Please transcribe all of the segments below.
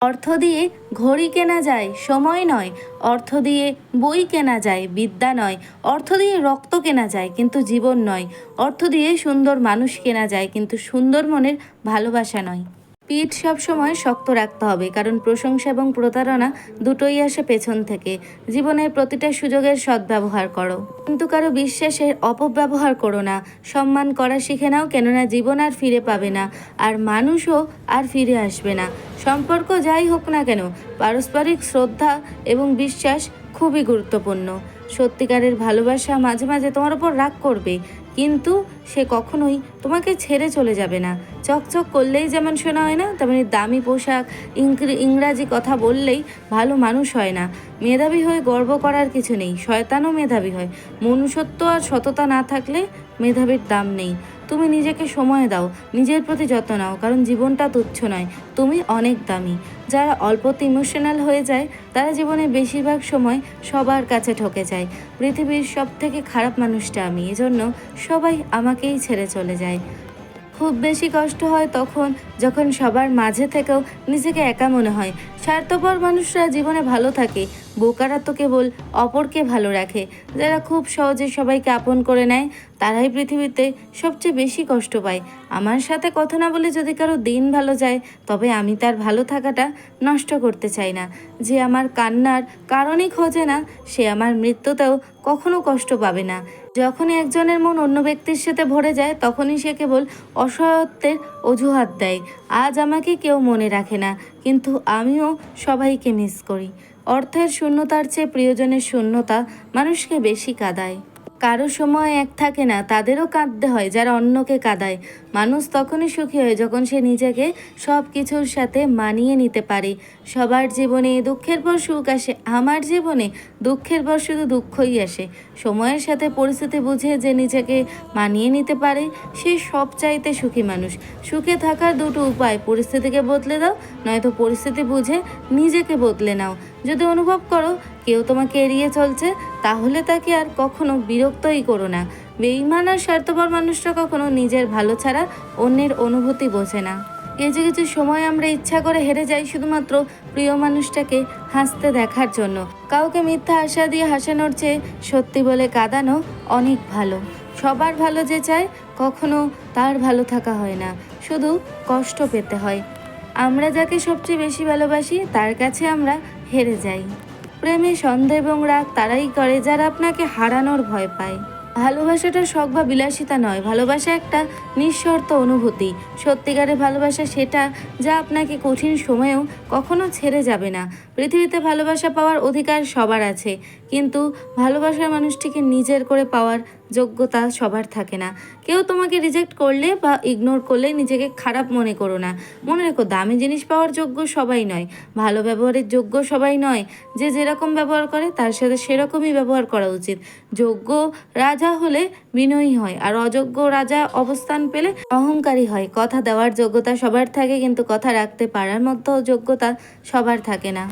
অর্থ দিয়ে ঘড়ি কেনা যায়, সময় নয়। অর্থ দিয়ে বই কেনা যায়, বিদ্যা নয়। অর্থ দিয়ে রক্ত কেনা যায়, কিন্তু জীবন নয়। অর্থ দিয়ে সুন্দর মানুষ কেনা যায়, কিন্তু সুন্দর মনের ভালোবাসা নয়। পিঠ সবসময় শক্ত রাখতে হবে, কারণ প্রশংসা এবং প্রতারণা দুটোই আসে পেছন থেকে। জীবনের প্রতিটা সুযোগের সদ্ব্যবহার করো। কিন্তু কারও বিশ্বাসের অপব্যবহার করো না। সম্মান করা শিখে নাও, কেননা জীবন আর ফিরে পাবে না, আর মানুষও আর ফিরে আসবে না। সম্পর্ক যাই হোক না কেন, পারস্পরিক শ্রদ্ধা এবং বিশ্বাস খুবই গুরুত্বপূর্ণ। সত্যিকারের ভালোবাসা মাঝে মাঝে তোমার ওপর রাগ করবে কিন্তু সে কখনোই তোমাকে ছেড়ে চলে যাবে না। চকচক করলেই যেমন শোনা হয় না, তেমনি দামি পোশাক, ইংরে- ইংরাজি কথা বললেই ভালো মানুষ হয় না। মেধাবী হয়ে গর্ব করার কিছু নেই, শয়তানও মেধাবী হয়। মনুষ্যত্ব আর সততা না থাকলে মেধাবীর দাম নেই। তুমি নিজেকে সময় দাও, নিজের প্রতি যত্ন নাও, কারণ জীবনটা তুচ্ছ নয়, তুমি অনেক দামি। যারা অল্পতে ইমোশনাল হয়ে যায়, তারা জীবনে বেশিরভাগ সময় সবার কাছে ঠকে যায়। পৃথিবীর সব থেকে খারাপ মানুষটা আমি, এজন্য সবাই আমাকেই ছেড়ে চলে যায়। খুব বেশি কষ্ট হয় তখন যখন সবার মাঝে থেকেও নিজেকে একা মনে হয়। স্বার্থপর মানুষরা জীবনে ভালো থাকে, বোকারা তো কেবল অপরকে ভালো রাখে। যারা খুব সহজে সবাইকে আপন করে নেয়, তারাই পৃথিবীতে সবচেয়ে বেশি কষ্ট পায়। আমার সাথে কথা না বলে যদি কারও দিন ভালো যায়, তবে আমি তার ভালো থাকাটা নষ্ট করতে চাই না। যে আমার কান্নার কারণই খোঁজে না, সে আমার মৃত্যুতেও কখনো কষ্ট পাবে না। যখনই একজনের মন অন্য ব্যক্তির সাথে ভরে যায়, তখনই সে কেবল অসহায়ত্বের অজুহাত দেয়। আজ আমাকে কেউ মনে রাখে না, কিন্তু আমিও সবাইকে মিস করি। অর্থের শূন্যতার চেয়ে প্রিয়জনের শূন্যতা মানুষকে বেশি কাঁদায়। কারও সময় এক থাকে না, তাদেরও কাঁদতে হয়, যারা অন্যকে কাঁদায়। মানুষ তখনই সুখী হয় যখন সে নিজেকে সব কিছুর সাথে মানিয়ে নিতে পারে। সবার জীবনে দুঃখের পর সুখ আসে, আমার জীবনে দুঃখের পর শুধু দুঃখই আসে। সময়ের সাথে পরিস্থিতি বুঝে যে নিজেকে মানিয়ে নিতে পারে, সে সব চাইতে সুখী মানুষ। সুখে থাকার দুটো উপায়, পরিস্থিতিকে বদলে দাও, নয়তো পরিস্থিতি বুঝে নিজেকে বদলে নাও। যদি অনুভব করো, কেউ তোমাকে এড়িয়ে চলছে, তাহলে তাকে আর কখনো বিরক্তই করো না। বেইমান আর স্বার্থপর মানুষরা কখনো নিজের ভালো ছাড়া অন্যের অনুভূতি বোঝে না। কিছু কিছু সময় আমরা ইচ্ছা করে হেরে যাই শুধুমাত্র প্রিয় মানুষটাকে হাসতে দেখার জন্য। কাউকে মিথ্যা আশা দিয়ে হাসানোর চেয়ে সত্যি বলে কাঁদানো অনেক ভালো। সবার ভালো যে চায়, কখনো তার ভালো থাকা হয় না। শুধু কষ্ট পেতে হয়। আমরা যাকে সবচেয়ে বেশি ভালোবাসি, তার কাছে আমরা হেরে যাই। প্রেমে সন্দেহ এবং রাগ তারাই করে, যারা আপনাকে হারানোর ভয় পায়। ভালোবাসাটা শখ বা বিলাসিতা নয়। ভালোবাসা একটা নিঃশর্ত অনুভূতি। সত্যিকারের ভালোবাসা সেটা যা আপনাকে কঠিন সময়েও কখনো ছেড়ে যাবে না। পৃথিবীতে ভালোবাসা পাওয়ার অধিকার সবার আছে। কিন্তু ভালোবাসার মানুষটিকে নিজের করে পাওয়ার যোগ্যতা সবার থাকে না। কেউ তোমাকে রিজেক্ট করলে বা ইগনোর করলে নিজেকে খারাপ মনে করো না। মনে রেখো, দামি জিনিস পাওয়ার যোগ্য সবাই নয়। ভালো ব্যবহারের যোগ্য সবাই নয়। যে যেরকম ব্যবহার করে, তার সাথে সেরকমই ব্যবহার করা উচিত। যোগ্য রাজা হলে বিনয়ী হয়, আর অযোগ্য রাজা অবস্থান পেলে অহংকারী হয়। কথা দেওয়ার যোগ্যতা সবার থাকে, কিন্তু কথা রাখতে পারার মতো যোগ্যতা সবার থাকে না।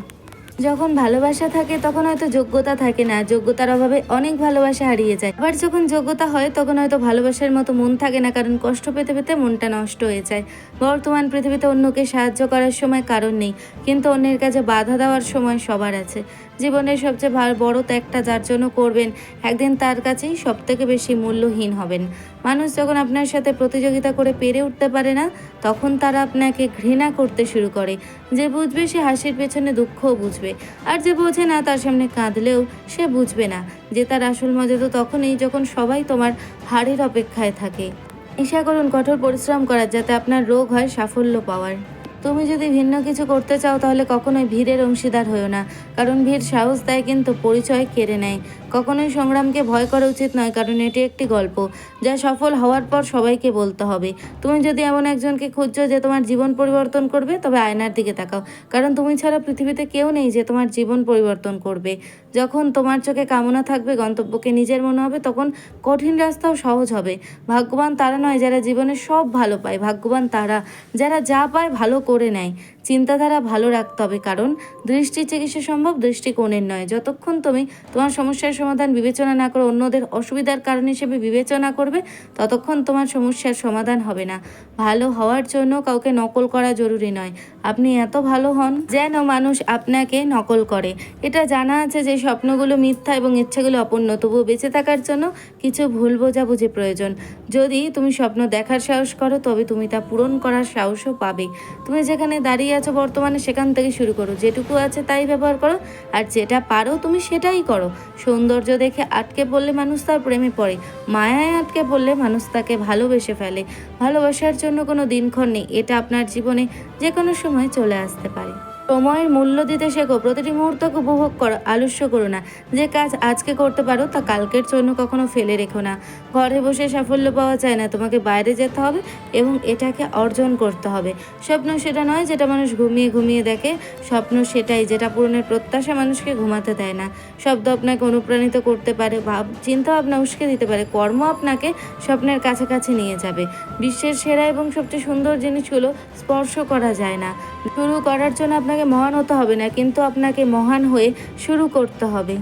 যখন ভালোবাসা থাকে, তখন হয়তো যোগ্যতা থাকে না। যোগ্যতার অভাবে অনেক ভালোবাসা হারিয়ে যায়। আবার যখন যোগ্যতা হয়, তখন হয়তো ভালোবাসার মতো মন থাকে না, কারণ কষ্ট পেতে পেতে মনটা নষ্ট হয়ে যায়। বর্তমান পৃথিবীতে অন্যকে সাহায্য করার সময় কারণ নেই, কিন্তু অন্যের কাছে বাধা দেওয়ার সময় সবার আছে। জীবনের সবচেয়ে বড় ত্যাগটা যার জন্য করবেন, একদিন তার কাছেই সব থেকে বেশি মূল্যহীন হবেন। মানুষ যখন আপনার সাথে প্রতিযোগিতা করে পেরে উঠতে পারে না, তখন তারা আপনাকে ঘৃণা করতে শুরু করে। যে বুঝবে, সে হাসির পেছনে দুঃখও বুঝবে। আর যে বোঝে না তার সামনে কাঁদলেও সে বুঝবে না। যে তার আসল মজা তো তখনই যখন সবাই তোমার হাড়ের অপেক্ষায় থাকে। ইশা করুন কঠোর পরিশ্রম করার যাতে আপনার রোগ হয় সাফল্য পাওয়ার। তুমি যদি ভিন্ন কিছু করতে চাও, তাহলে কখনোই ভিড়ের অংশীদার হয়েও না। কারণ ভিড় সাহস দেয়, কিন্তু পরিচয় কেড়ে নেয়। কখনোই সংগ্রামকে ভয় করা উচিত নয়, কারণ এটি একটি গল্প, যা সফল হওয়ার পর সবাইকে বলতে হবে। তুমি যদি এমন একজনকে খুঁজছো যে তোমার জীবন পরিবর্তন করবে, তবে আয়নার দিকে তাকাও। কারণ তুমি ছাড়া পৃথিবীতে কেউ নেই যে তোমার জীবন পরিবর্তন করবে। যখন তোমার চোখে কামনা থাকবে, গন্তব্যকে নিজের মনে হবে, তখন কঠিন রাস্তাও সহজ হবে। ভাগ্যবান তারা নয় যারা জীবনে সব ভালো পায়। ভাগ্যবান তারা, যারা যা পায় ভালো করে নেয়। চিন্তাধারা ভালো রাখতে হবে, কারণ দৃষ্টি চিকিৎসা সম্ভব, দৃষ্টিকোণের নয়। যতক্ষণ তুমি তোমার সমস্যার সমাধান বিবেচনা না করে, অন্যদের অসুবিধার কারণ হিসেবে বিবেচনা করবে, ততক্ষণ তোমার সমস্যার সমাধান হবে না। ভালো হওয়ার জন্য কাউকে নকল করা জরুরি নয়। আপনি এত ভালো হন যেন মানুষ আপনাকে নকল করে। এটা জানা আছে যে স্বপ্নগুলো মিথ্যা এবং ইচ্ছেগুলো অপূর্ণ, তবুও বেঁচে থাকার জন্য কিছু ভুল বোঝাবুঝি প্রয়োজন। যদি তুমি স্বপ্ন দেখার সাহস করো, তবে তুমি তা পূরণ করার সাহসও পাবে। তুমি যেখানে দাঁড়িয়ে আছো বর্তমানে, সেখান থেকে শুরু করো। যেটুকু আছে তাই ব্যবহার করো, আর যেটা পারো তুমি সেটাই করো। সৌন্দর্য দেখে আটকে পড়লে মানুষ তার প্রেমে পড়ে। মায়ায় আটকে পড়লে মানুষ তাকে ভালোবেসে ফেলে। ভালোবাসার জন্য কোনো দিনক্ষণ নেই। এটা আপনার জীবনে যে কোনো সময় চলে আসতে পারে। সময়ের মূল্য দিতে শেখো। প্রতিটি মুহূর্তকে উপভোগ করো। আলস্য করো না। যে কাজ আজকে করতে পারো, তা কালকের জন্য কখনো ফেলে রেখো না। ঘরে বসে সাফল্য পাওয়া যায় না। তোমাকে বাইরে যেতে হবে এবং এটাকে অর্জন করতে হবে। স্বপ্ন সেটা নয় যেটা মানুষ ঘুমিয়ে ঘুমিয়ে দেখে। স্বপ্ন সেটাই যেটা পূরণের প্রত্যাশা মানুষকে ঘুমাতে দেয় না। শব্দ আপনাকে অনুপ্রাণিত করতে পারে, ভাব, চিন্তা ভাবনা উস্কে দিতে পারে। কর্ম আপনাকে স্বপ্নের কাছাকাছি নিয়ে যাবে। বিশ্বের সেরা এবং সবচেয়ে সুন্দর জিনিসগুলো স্পর্শ করা যায় না। শুরু করার জন্য আপনাকে মহান হতে হবে না কিন্তু আপনাকে মহান হয়ে শুরু করতে হবে।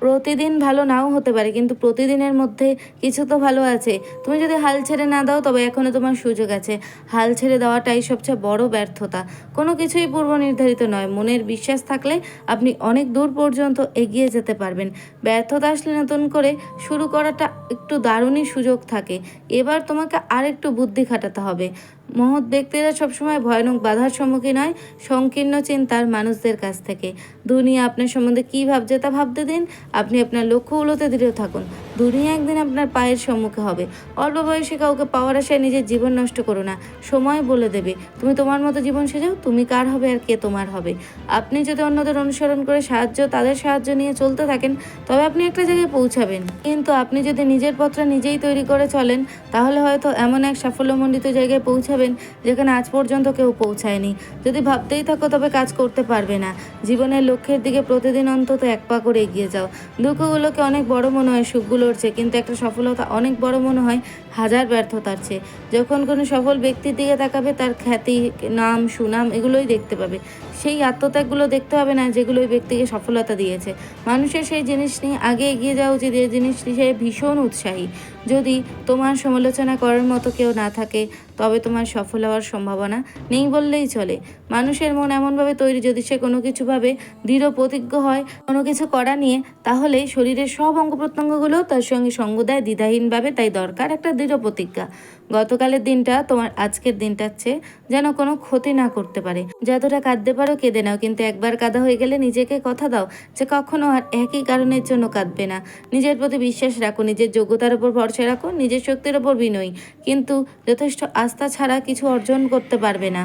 প্রতিদিন ভালো নাও হতে পারে, কিন্তু প্রতিদিনের মধ্যে কিছু তো ভালো আছে। তুমি যদি হাল ছেড়ে না দাও, তবে এখনও তোমার সুযোগ আছে। হাল ছেড়ে দেওয়াটাই সবচেয়ে বড় ব্যর্থতা। কোনো কিছুই পূর্ব নির্ধারিত নয়। মনের বিশ্বাস থাকলে আপনি অনেক দূর পর্যন্ত এগিয়ে যেতে পারবেন। ব্যর্থতা আসলে নতুন করে শুরু করাটা একটু দারুণই সুযোগ থাকে। এবার তোমাকে আরেকটু বুদ্ধি খাটাতে হবে। মহৎ ব্যক্তিরা সবসময় ভয়ানক বাধার সম্মুখীন হয়, সংকীর্ণ চিন্তার মানুষদের কাছ থেকে। দুনিয়া আপনার সম্বন্ধে কী ভাবছে তা ভাবতে দিন। আপনি আপনার লক্ষ্যগুলোতে দৃঢ় থাকুন। দুনিয়া একদিন আপনার পায়ের সম্মুখে হবে। অল্প বয়সে কাউকে পাওয়ার আশায় নিজের জীবন নষ্ট করো না। সময় বলে দেবে, তুমি তোমার মতো জীবন সেজাও তুমি কার হবে আর কে তোমার হবে? আপনি যদি অন্যদের অনুসরণ করে সাহায্য, তাদের সাহায্য নিয়ে চলতে থাকেন, তবে আপনি একটা জায়গায় পৌঁছাবেন। কিন্তু আপনি যদি নিজের পত্র নিজেই তৈরি করে চলেন, তাহলে হয়তো এমন এক সাফল্যমণ্ডিত জায়গায় পৌঁছাবেন, যেখানে আজ পর্যন্ত কেউ পৌঁছায়নি। যদি ভাবতেই থাকো, তবে কাজ করতে পারবে না। জীবনের লক্ষ্যের দিকে প্রতিদিন অন্তত এক পা করে এগিয়ে যাও। দুঃখগুলোকে অনেক বড় মনে হয় সুখগুলোর চেয়ে কিন্তু একটা সফলতা অনেক বড় মনে হয় হাজার ব্যর্থতার চেয়ে। যখন কোনো সফল ব্যক্তির দিকে তাকাবে, তার খ্যাতি, নাম, সুনাম এগুলোই দেখতে পাবে। সেই আত্মত্যাগগুলো দেখতে হবে না, যেগুলো ওই ব্যক্তিকে সফলতা দিয়েছে। মানুষের সেই জিনিস নিয়ে আগে এগিয়ে যাওয়া উচিত এই জিনিসটি সে ভীষণ উৎসাহী। যদি তোমার সমালোচনা করার মতো কেউ না থাকে, তবে তোমার সফল হওয়ার সম্ভাবনা নেই বললেই চলে। মানুষের মন এমনভাবে তৈরি যদি সে কোনো কিছুভাবে দৃঢ় প্রতিজ্ঞ হয়, কোনো কিছু করা নিয়ে তাহলে শরীরের সব অঙ্গ প্রত্যঙ্গগুলো তার সঙ্গে সঙ্গ দেয় দ্বিধাহীনভাবে, তাই দরকার একটা দৃঢ় প্রতিজ্ঞা। গতকালের দিনটা তোমার আজকের দিনটার চেয়ে যেন কোনো ক্ষতি না করতে পারে। যতটা কাঁদতে পারো কেঁদে নাও, কিন্তু একবার কাঁদা হয়ে গেলে নিজেকে কথা দাও যে কখনো আর একই কারণের জন্য কাঁদবে না। নিজের প্রতি বিশ্বাস রাখো, নিজের যোগ্যতার উপর ভরসা রাখো নিজের শক্তির ওপর বিনয়ী। কিন্তু যথেষ্ট আস্থা ছাড়া কিছু অর্জন করতে পারবে না।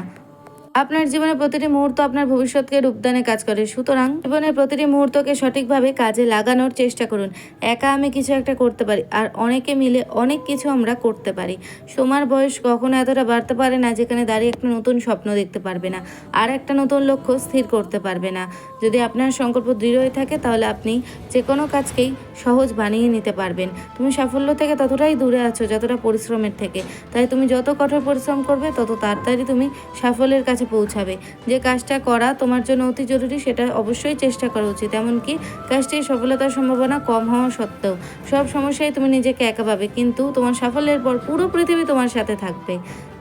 আপনার জীবনের প্রতিটি মুহূর্ত আপনার ভবিষ্যৎকে রূপদানে কাজ করে। সুতরাং জীবনের প্রতিটি মুহূর্তকে সঠিকভাবে কাজে লাগানোর চেষ্টা করুন। একা আমি কিছু একটা করতে পারি, আর অনেকে মিলে অনেক কিছু আমরা করতে পারি। সময়ের বয়স কখনো এতটা বাড়তে পারে না, যেখানে দাঁড়িয়ে একটা নতুন স্বপ্ন দেখতে পারবে না, আর একটা নতুন লক্ষ্য স্থির করতে পারবে না। যদি আপনার সংকল্প দৃঢ় হয়ে থাকে, তাহলে আপনি যে কোনো কাজকেই সহজ বানিয়ে নিতে পারবেন। তুমি সাফল্য থেকে ততটাই দূরে আছো, যতটা পরিশ্রমের থেকে। তাই তুমি যত কঠোর পরিশ্রম করবে, তত তাড়াতাড়ি তুমি সাফল্যের কাছে পৌঁছাবে। যে কাজটা করা তোমার জন্য অতি জরুরি, সেটা অবশ্যই চেষ্টা করা উচিত। এমনকি কাজটির সফলতার সম্ভাবনা কম হওয়া সত্ত্বেও সব সমস্যায় তুমি নিজেকে একা পাবে। কিন্তু তোমার সাফল্যের পর পুরো পৃথিবী তোমার সাথে থাকবে।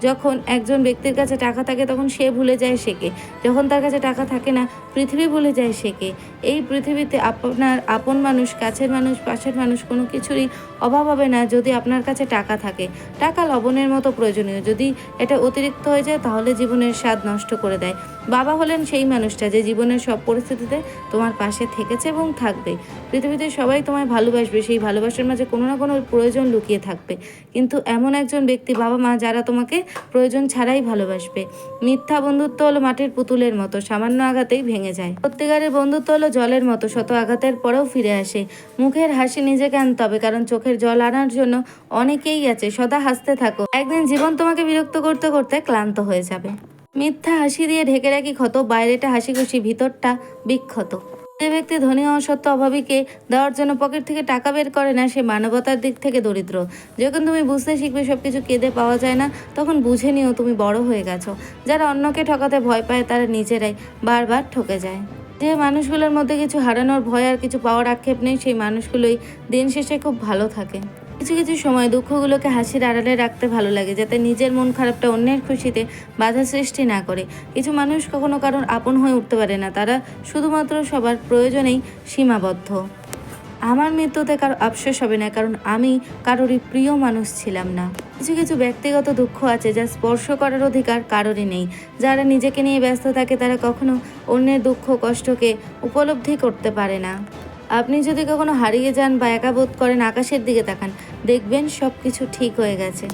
যখন একজন ব্যক্তির কাছে টাকা থাকে তখন সে ভুলে যায় সেকে যখন তার কাছে টাকা থাকে না, পৃথিবী ভুলে যায় সেকে এই পৃথিবীতে আপনার আপন মানুষ, কাছের মানুষ, পাশের মানুষ কোনো কিছুরই অভাব হবে না যদি আপনার কাছে টাকা থাকে। টাকা লবণের মতো প্রয়োজনীয়। যদি এটা অতিরিক্ত হয়ে যায় তাহলে জীবনের স্বাদ নষ্ট করে দেয়। বাবা হলেন সেই মানুষটা যে জীবনের সব পরিস্থিতিতে তোমার পাশে থেকেছে এবং থাকবে। পৃথিবীতে সবাই তোমায় ভালোবাসবে, সেই ভালোবাসার মাঝে কোনো না কোনো প্রয়োজন লুকিয়ে থাকবে। কিন্তু এমন একজন ব্যক্তি বাবা মা যারা তোমাকে প্রয়োজন ছাড়াই ভালোবাসবে। মিথ্যা বন্ধুত্ব হলো মাটির পুতুলের মতো, সামান্য আঘাতেই ভেঙে যায়। সত্যিকারের বন্ধুত্ব হলো জলের মতো, শত আঘাতের পরেও ফিরে আসে। মুখের হাসি নিজেকে আনতে হবে, কারণ চোখের জল আনার জন্য অনেকেই আছে, সদা হাসতে থাকো। একদিন জীবন তোমাকে বিরক্ত করতে করতে ক্লান্ত হয়ে যাবে। মিথ্যা হাসি দিয়ে ঢেকে রাখি ক্ষত, বাইরেটা হাসি খুশি ভিতরটা বিক্ষত। যে ব্যক্তি ধনী সত্ত্বেও অভাবীকে দেওয়ার জন্য পকেট থেকে টাকা বের করে না, সে মানবতার দিক থেকে দরিদ্র। যখন তুমি বুঝতে শিখবে সব কিছু কেঁদে পাওয়া যায় না, তখন বুঝে নিও তুমি বড় হয়ে গেছো। যারা অন্যকে ঠকাতে ভয় পায়, তারা নিজেরাই বারবার ঠকে যায়। যে মানুষগুলোর মধ্যে কিছু হারানোর ভয় আর কিছু পাওয়ার আক্ষেপ নেই, সেই মানুষগুলোই দিন শেষে খুব ভালো থাকে। কিছু কিছু সময় দুঃখগুলোকে হাসির আড়ালে রাখতে ভালো লাগে, যাতে নিজের মন খারাপটা অন্যের খুশিতে বাধা সৃষ্টি না করে। কিছু মানুষ কখনো কারণ আপন হয়ে উঠতে পারে না, তারা শুধুমাত্র সবার প্রয়োজনেই সীমাবদ্ধ। আমার মৃত্যুতে কারও আফসোস হবে না, কারণ আমি কারোরই প্রিয় মানুষ ছিলাম না। কিছু কিছু ব্যক্তিগত দুঃখ আছে যা স্পর্শ করার অধিকার কারোরই নেই। যারা নিজেকে নিয়ে ব্যস্ত থাকে, তারা কখনো অন্যের দুঃখ, কষ্টকে উপলব্ধি করতে পারে না। আপনি যদি কখনো হারিয়ে যান বা একা বোধ করেন আকাশের দিকে তাকান, দেখবেন সব কিছু ঠিক হয়ে গেছে।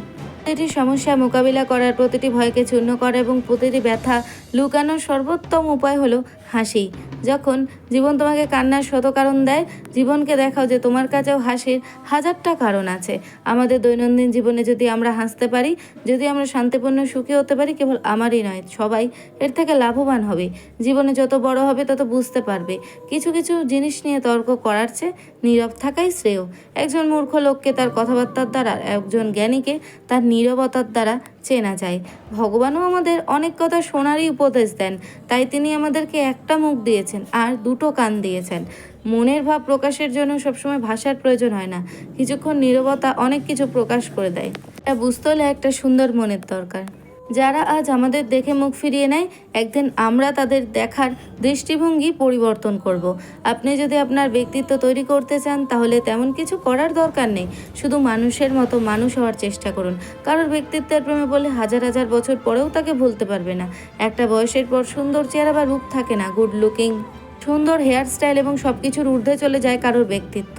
প্রতিটি সমস্যা মোকাবিলা করার প্রতিটি ভয়কে চূর্ণ করা এবং প্রতিটি ব্যথা লুকানোর সর্বোত্তম উপায় হলো হাসি। যখন জীবন তোমাকে কান্নার শত কারণ দেয়, জীবনকে দেখাও যে তোমার কাছেও হাসির হাজারটা কারণ আছে। আমাদের দৈনন্দিন জীবনে যদি আমরা হাসতে পারি, যদি আমরা শান্তিপূর্ণ সুখী হতে পারি, কেবল আমারই নয়, সবাই এর থেকে লাভবান হবে। জীবনে যত বড় হবে, তত বুঝতে পারবে। কিছু কিছু জিনিস নিয়ে তর্ক করার চেয়ে নীরব থাকাই শ্রেয়। একজন মূর্খ লোককে তার কথাবার্তার দ্বারা, একজন জ্ঞানীকে তার নীরবতার দ্বারা চেনা যায়। ভগবানও আমাদের অনেক কথা শোনারই উপদেশ দেন। তাই তিনি আমাদেরকে একটা মুখ দিয়েছেন আর দুটো কান দিয়েছেন। মনের ভাব প্রকাশের জন্য সবসময় ভাষার প্রয়োজন হয় না। কিছুক্ষণ নিরবতা অনেক কিছু প্রকাশ করে দেয়। এটা বুঝতে হলে একটা সুন্দর মনের দরকার। যারা আজ আমাদের দেখে মুখ ফিরিয়ে নেয়, একদিন আমরা তাদের দেখার দৃষ্টিভঙ্গি পরিবর্তন করব। আপনি যদি আপনার ব্যক্তিত্ব তৈরি করতে চান, তাহলে তেমন কিছু করার দরকার নেই। শুধু মানুষের মতো মানুষ হওয়ার চেষ্টা করুন। কারোর ব্যক্তিত্বের প্রেমে বলে হাজার হাজার বছর পরেও তাকে ভুলতে পারবে না। একটা বয়সের পর সুন্দর চেহারা বা রূপ থাকে না। গুড লুকিং সুন্দর হেয়ারস্টাইল এবং সব কিছুর ঊর্ধ্বে চলে যায় কারোর ব্যক্তিত্ব।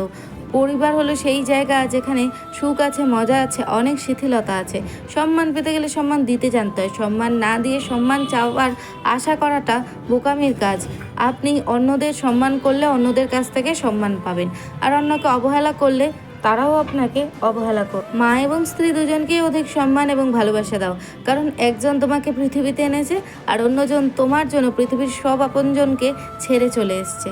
পরিবার হলো সেই জায়গা যেখানে সুখ আছে, মজা আছে, অনেক শিথিলতা আছে। সম্মান পেতে গেলে সম্মান দিতে জানতে হয়। সম্মান না দিয়ে সম্মান চাওয়ার আশা করাটা বোকামির কাজ। আপনি অন্যদের সম্মান করলে অন্যদের কাছ থেকে সম্মান পাবেন। আর অন্যকে অবহেলা করলে তারাও আপনাকে অবহেলা কর মা এবং স্ত্রী দুজনকেই অধিক সম্মান এবং ভালোবাসা দাও। কারণ একজন তোমাকে পৃথিবীতে এনেছে আর অন্যজন তোমার জন্য পৃথিবীর সব আপনজনকে ছেড়ে চলে এসছে।